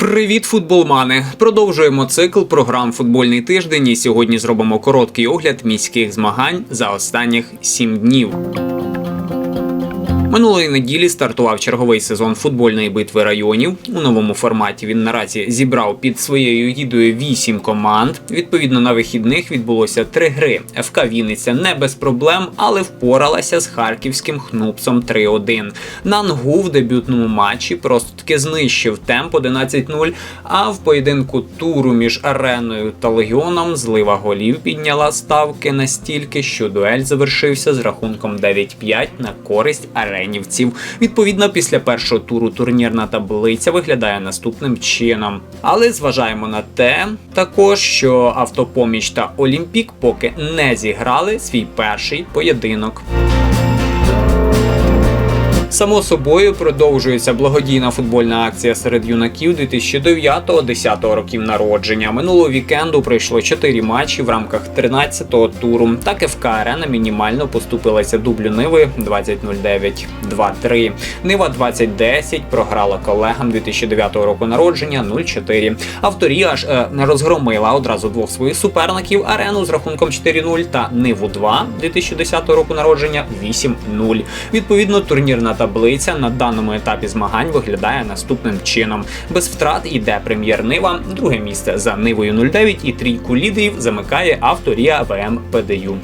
Привіт, футболмани! Продовжуємо цикл програм Футбольний тиждень. І сьогодні зробимо короткий огляд міських змагань за останніх сім днів. Минулої неділі стартував черговий сезон футбольної битви районів. У новому форматі він наразі зібрав під своєю гідою вісім команд. Відповідно, на вихідних відбулося три гри. ФК Вінниця не без проблем, але впоралася з харківським хнупсом 3-1. Нангу в дебютному матчі просто таки знищив темп 11-0, а в поєдинку туру між ареною та легіоном злива голів підняла ставки настільки, що дуель завершився з рахунком 9-5 на користь аренівців. Відповідно, після першого туру турнірна таблиця виглядає наступним чином. Але зважаємо на те, також що автопоміч та Олімпік поки не зіграли свій перший поєдинок. Само собою продовжується благодійна футбольна акція серед юнаків 2009-10 років народження. Минулого вікенду пройшло 4 матчі в рамках 13-го туру. Так ФК Арена мінімально поступилася дублю Ниви 20-09-2-3. Нива 2010 програла колегам 2009 року народження 0-4. Авторі аж е, розгромила одразу двох своїх суперників арену з рахунком 4-0 та Ниву 2 2010 року народження 8-0. Відповідно, турнірна таблиця на даному етапі змагань виглядає наступним чином. Без втрат іде прем'єр Нива, друге місце за Нивою 09 і трійку лідерів замикає авторія ВМ ПДЮ.